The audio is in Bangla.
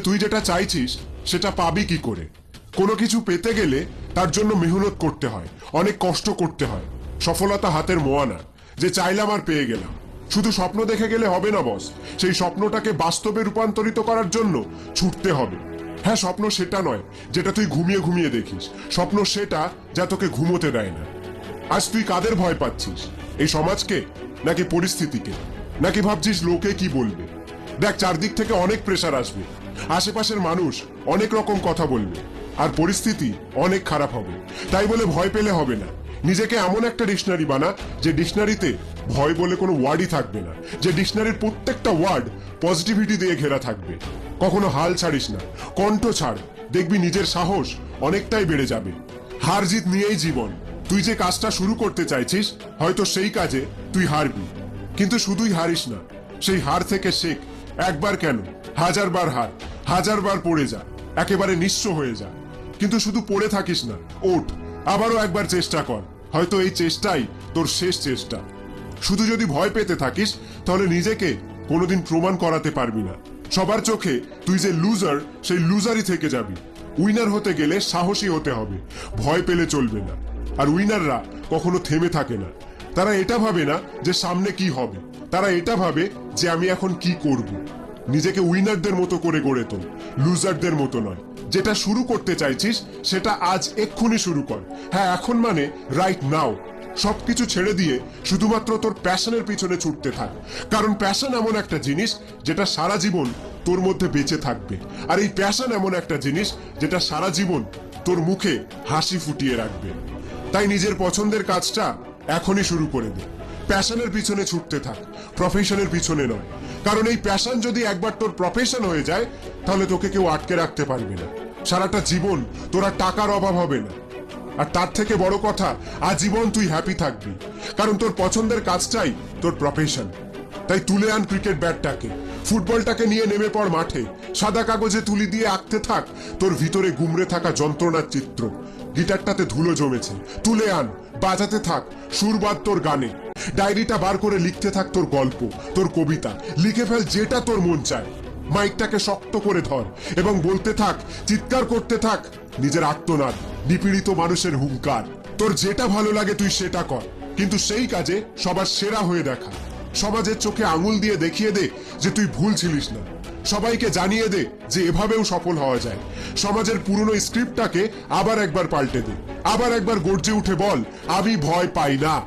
তুই যেটা চাইছিস, সেটা পাবি কি করে? কোনো কিছু পেতে গেলে তার জন্য মেহনত করতে হয়, অনেক কষ্ট করতে হয়। সফলতা হাতের মোয়ানা যে চাইলাম আর পেয়ে গেলাম। শুধু স্বপ্ন দেখে গেলে হবে না, বস। সেই স্বপ্নটাকে বাস্তবে রূপান্তরিত করার জন্য ছুটতে হবে। হ্যাঁ স্বপ্ন সেটা নয়, যেটা তুই ঘুমিয়ে ঘুমিয়ে দেখিস। স্বপ্ন সেটা যা তোকে ঘুমোতে দেয় না। আজ তুই কাদের ভয় পাচ্ছিস? এই সমাজকে নাকি পরিস্থিতিকে? নাকি ভাবছিস লোকে কি বলবে? দেখ, চারদিক থেকে অনেক প্রেসার আসবে। আশেপাশের মানুষ অনেক রকম কথা বলবে, আর পরিস্থিতি অনেক খারাপ হবে। তাই বলে ভয় পেলে হবে না। নিজেকে এমন একটা ডিকশনারি বানা, যে ডিকশনারিতে ভয় বলে কোনো ওয়ার্ডই থাকবে না, যে ডিকশনারির প্রত্যেকটা ওয়ার্ড পজিটিভিটি দিয়ে ঘেরা থাকবে। কখনো হাল ছাড়িস না, কণ্ঠ ছাড়। দেখবি নিজের সাহস অনেকটাই বেড়ে যাবে। হার জিত নিয়েই জীবন। তুই যে কাজটা শুরু করতে চাইছিস, হয়তো সেই কাজে তুই হারবি। কিন্তু শুধুই হারিস না, সেই হার থেকে শেখ। একবার কেন? হাজারবার হার। হাজারবার পড়ে যা, একেবারে নিঃস্ব হয়ে যা। কিন্তু শুধু পড়ে থাকিস না, ওঠ, আবারও একবার চেষ্টা কর। হয়তো এই চেষ্টাই তোর শেষ চেষ্টা। শুধু যদি ভয় পেতে থাকিস, তাহলে নিজেকে কোনোদিন প্রমাণ করাতে পারবি না। সবার চোখে তুই যে লুজার সেই লুজারই থেকে যাবি। উইনার হতে গেলে সাহসী হতে হবে। ভয় পেলে চলবে না। আর উইনাররা কখনো থেমে থাকে না। তারা এটা ভাবে না যে সামনে কি হবে। তারা এটা ভাবে যে আমি এখন কি করব। নিজেকে উইনারদের মতো করে গড়ে তোল, লুজারদের মতো নয়। যেটা শুরু করতে চাইছিস, সেটা আজ এক্ষুনি শুরু কর। হ্যাঁ এখন মানে রাইট নাও সবকিছু ছেড়ে দিয়ে শুধুমাত্র তোর প্যাশনের পিছনে ছুটতে থাক। কারণ প্যাশন এমন একটা জিনিস যেটা সারা জীবন তোর মধ্যে বেঁচে থাকবে। আর এই প্যাশন এমন একটা জিনিস যেটা সারা জীবন তোর মুখে হাসি ফুটিয়ে রাখবে। তাই নিজের পছন্দের কাজটা এখনই শুরু করে দে। প্যাশনের পিছনে ছুটতে থাক প্রফেশনের পিছনে নয়। কারণ এই প্যাশন যদি একবার তোর প্রফেশন হয়ে যায়, তাহলে তোকে কেউ আটকে রাখতে পারবে না। সারাটা জীবন তোরা টাকার অভাব হবে না। আর তার থেকে বড় কথা, আজীবন তুই হ্যাপি থাকবি। কারণ তোর পছন্দের কাজটাই তোর প্রফেশন তাই তুলে আন ক্রিকেট ব্যাটটাকে ফুটবলটাকে নিয়ে নেমে পড় মাঠে। সাদা কাগজে তুলি দিয়ে আঁকতে থাক, তোর ভিতরে গুমড়ে থাকা যন্ত্রণার চিত্র। গিটারটাতে ধুলো জমেছে। তুলে আন, বাজাতে থাক, সুর বাদ তোর গানে। ডায়েরিটা বার করে লিখতে থাক তোর গল্প, তোর কবিতা। লিখে ফেল যেটা তোর মন চায়। মাইকটাকে শক্ত করে ধর এবং বলতে থাক, চিৎকার করতে থাক, নিজের আত্মনাদ, নিপীড়িত মানুষের হুঙ্কার। তোর যেটা ভালো লাগে তুই সেটা কর। কিন্তু সেই কাজে সবার সেরা হয়ে দেখা। সমাজের চোখে আঙুল দিয়ে দেখিয়ে দে যে তুই ভুল ছিলিস না। সবাইকে জানিয়ে দে যে এভাবেও সফল হওয়া যায়। সমাজের পুরনো স্ক্রিপ্টটাকে আবার একবার পাল্টে দে। আবার একবার গর্জে উঠে বল, আমি ভয় পাই না।